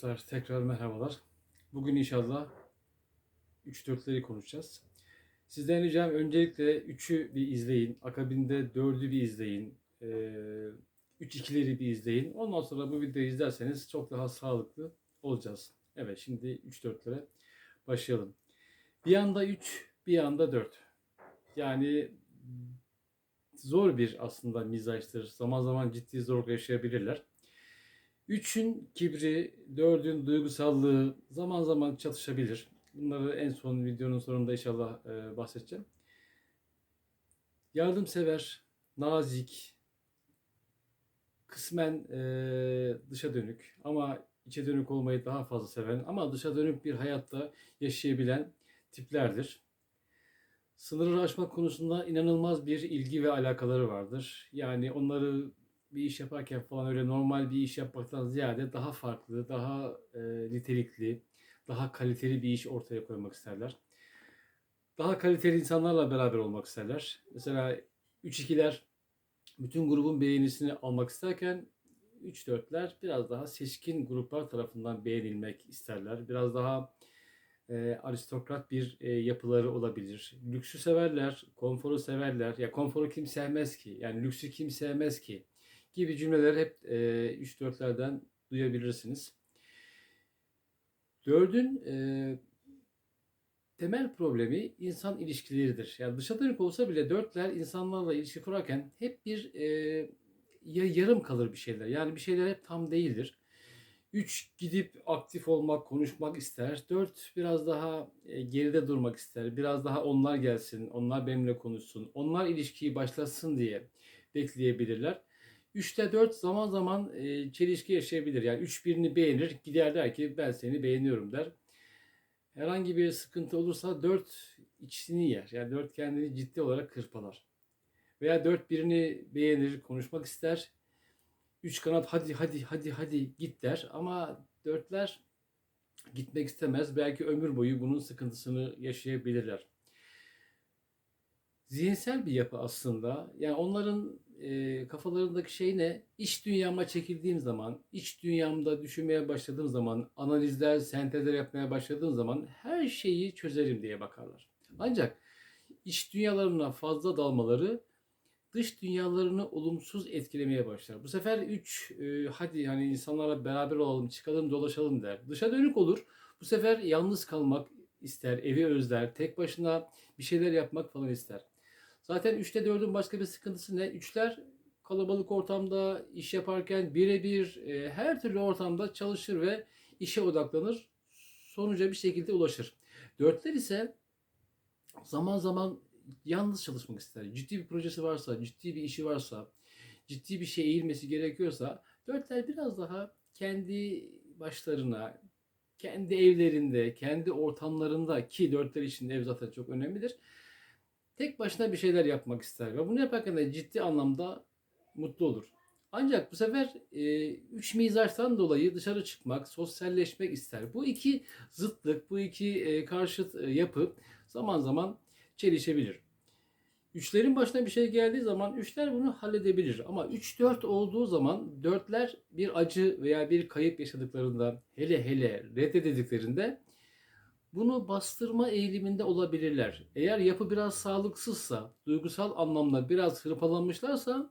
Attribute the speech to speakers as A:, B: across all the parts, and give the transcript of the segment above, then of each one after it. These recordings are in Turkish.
A: dostlar, tekrar merhabalar. Bugün inşallah 3-4'leri konuşacağız. Sizden ricam öncelikle 3'ü bir izleyin, akabinde 4'ü bir izleyin, 3-2'leri bir izleyin. Ondan sonra bu videoyu izlerseniz çok daha sağlıklı olacağız. Evet, şimdi 3-4'lere başlayalım. Bir anda 3, bir anda 4. Yani zor bir aslında mizaçtır. Zaman zaman ciddi zorluk yaşayabilirler. Üçün kibri, dördün duygusallığı zaman zaman çatışabilir. Bunları en son videonun sonunda inşallah e, bahsedeceğim. Yardımsever, nazik, kısmen e, dışa dönük ama içe dönük olmayı daha fazla seven ama dışa dönük bir hayatta yaşayabilen tiplerdir. Sınırı aşmak konusunda inanılmaz bir ilgi ve alakaları vardır. Yani onları bir iş yaparken falan öyle normal bir iş yapmaktan ziyade daha farklı, daha e, nitelikli, daha kaliteli bir iş ortaya koymak isterler. Daha kaliteli insanlarla beraber olmak isterler. Mesela 3-2'ler bütün grubun beğenisini almak isterken 3-4'ler biraz daha seçkin gruplar tarafından beğenilmek isterler. Biraz daha e, aristokrat bir e, yapıları olabilir. Lüksü severler, konforu severler. Ya konforu kim sevmez ki? Yani lüksü kim sevmez ki? Gibi cümleler hep e, 3-4'lerden duyabilirsiniz. Dördün e, temel problemi insan ilişkileridir. Yani dışa dönük olsa bile dörtler insanlarla ilişki kurarken hep bir e, ya yarım kalır bir şeyler. Yani bir şeyler hep tam değildir. Üç gidip aktif olmak, konuşmak ister. Dört biraz daha e, geride durmak ister. Biraz daha onlar gelsin, onlar benimle konuşsun. Onlar ilişkiyi başlasın diye bekleyebilirler. 3'te 4 zaman zaman e, çelişki yaşayabilir. Yani 3 birini beğenir, gider der ki ben seni beğeniyorum der. Herhangi bir sıkıntı olursa 4 içini yer. Yani 4 kendini ciddi olarak kırpalar. Veya 4 birini beğenir, konuşmak ister. 3 kanat hadi hadi hadi hadi git der. Ama 4'ler gitmek istemez. Belki ömür boyu bunun sıkıntısını yaşayabilirler. Zihinsel bir yapı aslında. Yani onların e, kafalarındaki şey ne? İç dünyama çekildiğim zaman, iç dünyamda düşünmeye başladığım zaman, analizler, sentezler yapmaya başladığım zaman her şeyi çözerim diye bakarlar. Ancak iç dünyalarına fazla dalmaları dış dünyalarını olumsuz etkilemeye başlar. Bu sefer 3 e, hadi hani insanlarla beraber olalım, çıkalım, dolaşalım der. Dışa dönük olur. Bu sefer yalnız kalmak ister, evi özler, tek başına bir şeyler yapmak falan ister. Zaten 3'te 4'ün başka bir sıkıntısı ne? 3'ler kalabalık ortamda iş yaparken birebir e, her türlü ortamda çalışır ve işe odaklanır. Sonuca bir şekilde ulaşır. 4'ler ise zaman zaman yalnız çalışmak ister. Ciddi bir projesi varsa, ciddi bir işi varsa, ciddi bir şey eğilmesi gerekiyorsa 4'ler biraz daha kendi başlarına, kendi evlerinde, kendi ortamlarında ki 4'ler için ev zaten çok önemlidir tek başına bir şeyler yapmak ister ve bunu yaparken de ciddi anlamda mutlu olur. Ancak bu sefer e, üç mizaçtan dolayı dışarı çıkmak, sosyalleşmek ister. Bu iki zıtlık, bu iki e, karşıt e, yapı zaman zaman çelişebilir. Üçlerin başına bir şey geldiği zaman üçler bunu halledebilir. Ama 3-4 olduğu zaman dörtler bir acı veya bir kayıp yaşadıklarında hele hele reddedildiklerinde bunu bastırma eğiliminde olabilirler. Eğer yapı biraz sağlıksızsa, duygusal anlamda biraz hırpalanmışlarsa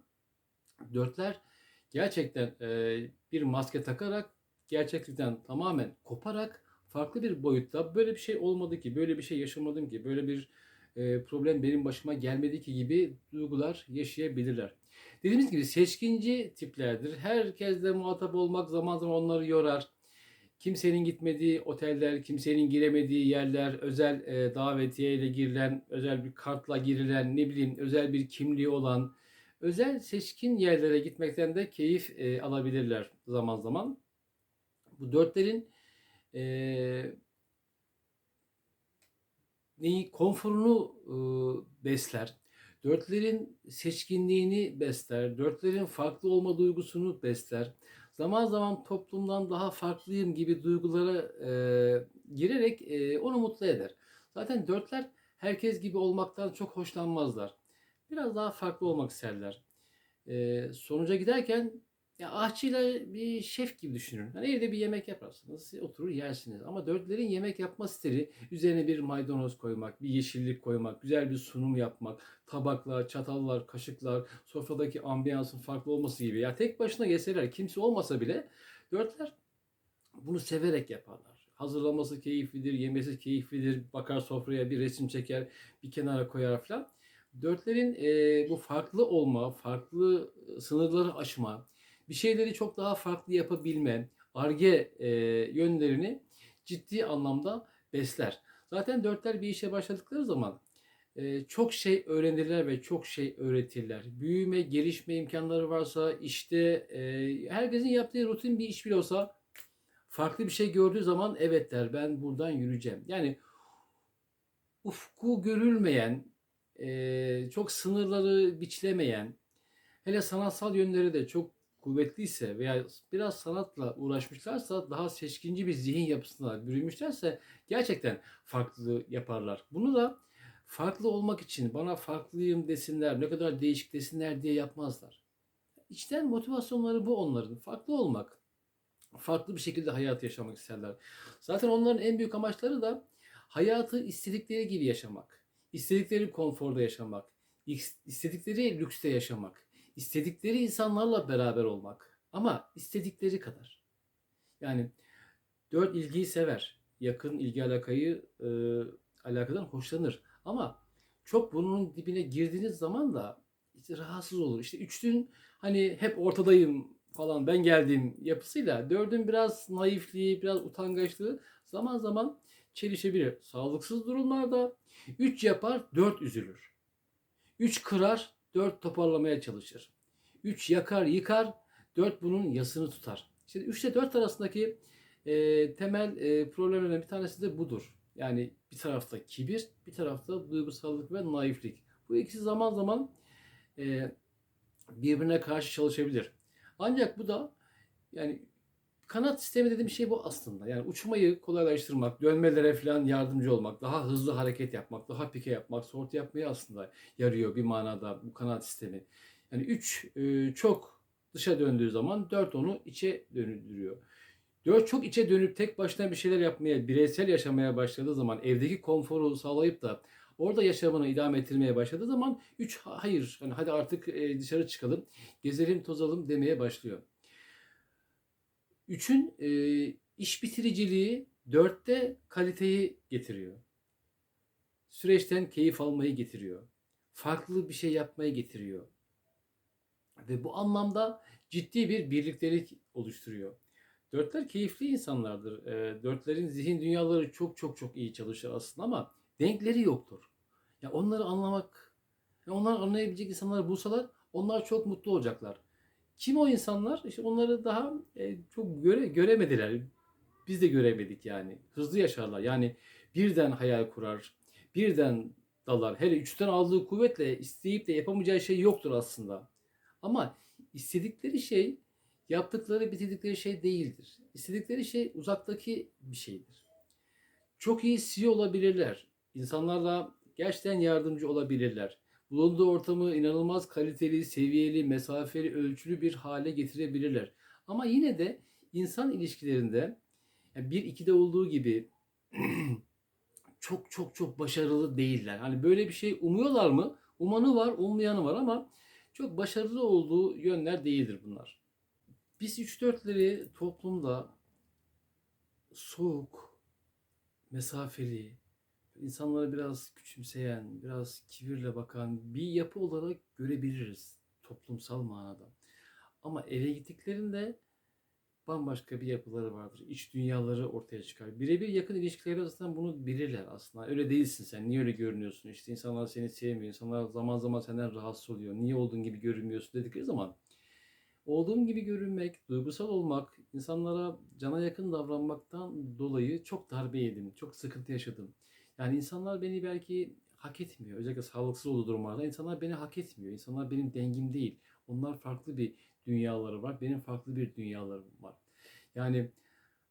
A: dörtler gerçekten e, bir maske takarak gerçeklikten tamamen koparak farklı bir boyutta böyle bir şey olmadı ki, böyle bir şey yaşamadım ki, böyle bir e, problem benim başıma gelmedi ki gibi duygular yaşayabilirler. Dediğimiz gibi seçkinci tiplerdir. Herkesle muhatap olmak zaman zaman onları yorar kimsenin gitmediği oteller, kimsenin giremediği yerler, özel e, davetiye ile girilen, özel bir kartla girilen, ne bileyim özel bir kimliği olan, özel seçkin yerlere gitmekten de keyif e, alabilirler zaman zaman. Bu dörtlerin e, neyi konforunu e, besler. Dörtlerin seçkinliğini besler. Dörtlerin farklı olma duygusunu besler zaman zaman toplumdan daha farklıyım gibi duygulara e, girerek e, onu mutlu eder. Zaten dörtler herkes gibi olmaktan çok hoşlanmazlar. Biraz daha farklı olmak isterler. E, sonuca giderken Ya aşçıyla bir şef gibi düşünün. Hani evde bir yemek yaparsınız, oturur yersiniz. Ama dörtlerin yemek yapma stili üzerine bir maydanoz koymak, bir yeşillik koymak, güzel bir sunum yapmak, tabaklar, çatallar, kaşıklar, sofradaki ambiyansın farklı olması gibi. Ya tek başına yeseler, kimse olmasa bile dörtler bunu severek yaparlar. Hazırlaması keyiflidir, yemesi keyiflidir. Bakar sofraya bir resim çeker, bir kenara koyar falan. Dörtlerin e, bu farklı olma, farklı sınırları aşma, bir şeyleri çok daha farklı yapabilme, arge e, yönlerini ciddi anlamda besler. Zaten dörtler bir işe başladıkları zaman e, çok şey öğrenirler ve çok şey öğretirler. Büyüme, gelişme imkanları varsa işte e, herkesin yaptığı rutin bir iş bile olsa farklı bir şey gördüğü zaman evet der ben buradan yürüyeceğim. Yani ufku görülmeyen, e, çok sınırları biçilemeyen, hele sanatsal yönleri de çok kuvvetliyse veya biraz sanatla uğraşmışlarsa daha seçkinci bir zihin yapısına bürünmüşlerse gerçekten farklı yaparlar. Bunu da farklı olmak için bana farklıyım desinler, ne kadar değişik desinler diye yapmazlar. İçten motivasyonları bu onların. Farklı olmak. Farklı bir şekilde hayat yaşamak isterler. Zaten onların en büyük amaçları da hayatı istedikleri gibi yaşamak. istedikleri konforda yaşamak. istedikleri lükste yaşamak istedikleri insanlarla beraber olmak. Ama istedikleri kadar. Yani dört ilgiyi sever. Yakın ilgi alakayı e, alakadan hoşlanır. Ama çok burnunun dibine girdiğiniz zaman da işte rahatsız olur. İşte üçlün hani hep ortadayım falan ben geldim yapısıyla dördün biraz naifliği, biraz utangaçlığı zaman zaman çelişebilir. Sağlıksız durumlarda üç yapar, dört üzülür. Üç kırar, dört toparlamaya çalışır. Üç yakar, yıkar, dört bunun yasını tutar. İşte üçle dört arasındaki e, temel e, problemlerden bir tanesi de budur. Yani bir tarafta kibir, bir tarafta duygusallık ve naiflik. Bu ikisi zaman zaman e, birbirine karşı çalışabilir. Ancak bu da yani kanat sistemi dediğim şey bu aslında. Yani uçmayı kolaylaştırmak, dönmelere falan yardımcı olmak, daha hızlı hareket yapmak, daha pike yapmak, sortu yapmaya aslında yarıyor bir manada bu kanat sistemi. Yani 3 e, çok dışa döndüğü zaman 4 onu içe döndürüyor. 4 çok içe dönüp tek başına bir şeyler yapmaya, bireysel yaşamaya başladığı zaman, evdeki konforu sağlayıp da orada yaşamını idame ettirmeye başladığı zaman 3 hayır, hani hadi artık e, dışarı çıkalım, gezelim, tozalım demeye başlıyor. 3'ün e, iş bitiriciliği 4'te kaliteyi getiriyor. Süreçten keyif almayı getiriyor. Farklı bir şey yapmayı getiriyor. Ve bu anlamda ciddi bir birliktelik oluşturuyor. Dörtler keyifli insanlardır. E, dörtlerin zihin dünyaları çok çok çok iyi çalışır aslında ama denkleri yoktur. Ya onları anlamak, onları anlayabilecek insanları bulsalar onlar çok mutlu olacaklar. Kim o insanlar? İşte onları daha e, çok göre, göremediler. Biz de göremedik yani. Hızlı yaşarlar. Yani birden hayal kurar, birden dalar. Hele üçten aldığı kuvvetle isteyip de yapamayacağı şey yoktur aslında. Ama istedikleri şey yaptıkları, bitirdikleri şey değildir. İstedikleri şey uzaktaki bir şeydir. Çok iyi CEO olabilirler. İnsanlarla gerçekten yardımcı olabilirler. Bulunduğu ortamı inanılmaz kaliteli, seviyeli, mesafeli, ölçülü bir hale getirebilirler. Ama yine de insan ilişkilerinde yani bir ikide olduğu gibi çok çok çok başarılı değiller. Hani böyle bir şey umuyorlar mı? Umanı var, ummayanı var ama çok başarılı olduğu yönler değildir bunlar. Biz 3-4'leri toplumda soğuk, mesafeli, insanları biraz küçümseyen, biraz kibirle bakan bir yapı olarak görebiliriz toplumsal manada. Ama eve gittiklerinde bambaşka bir yapıları vardır. İç dünyaları ortaya çıkar. Birebir yakın ilişkileri arasında bunu bilirler aslında. Öyle değilsin sen. Niye öyle görünüyorsun? İşte insanlar seni sevmiyor. İnsanlar zaman zaman senden rahatsız oluyor. Niye olduğun gibi görünmüyorsun dedikleri zaman olduğum gibi görünmek, duygusal olmak, insanlara cana yakın davranmaktan dolayı çok darbe yedim. Çok sıkıntı yaşadım. Yani insanlar beni belki hak etmiyor. Özellikle sağlıksız olduğu durumlarda insanlar beni hak etmiyor. İnsanlar benim dengim değil. Onlar farklı bir dünyaları var. Benim farklı bir dünyalarım var. Yani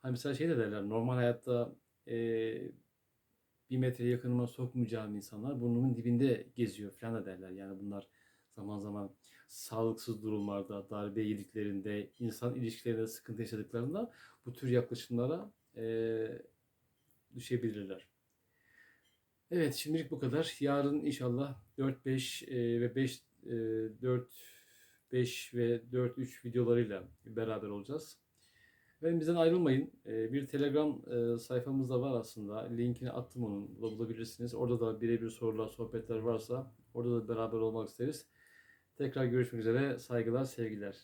A: hani mesela şey de derler normal hayatta e, bir metre yakınıma sokmayacağım insanlar burnumun dibinde geziyor falan da derler. Yani bunlar zaman zaman sağlıksız durumlarda, darbe yediklerinde, insan ilişkilerinde sıkıntı yaşadıklarında bu tür yaklaşımlara eee, düşebilirler. Evet, şimdilik bu kadar. Yarın inşallah 4-5 eee, ve 5 eee, 4 5 ve 4-3 videolarıyla beraber olacağız. Ve bizden ayrılmayın. Eee, Bir Telegram eee, sayfamız da var aslında. Linkini attım onun. Bulabilirsiniz. Orada da birebir sorular, sohbetler varsa orada da beraber olmak isteriz. Tekrar görüşmek üzere. Saygılar, sevgiler.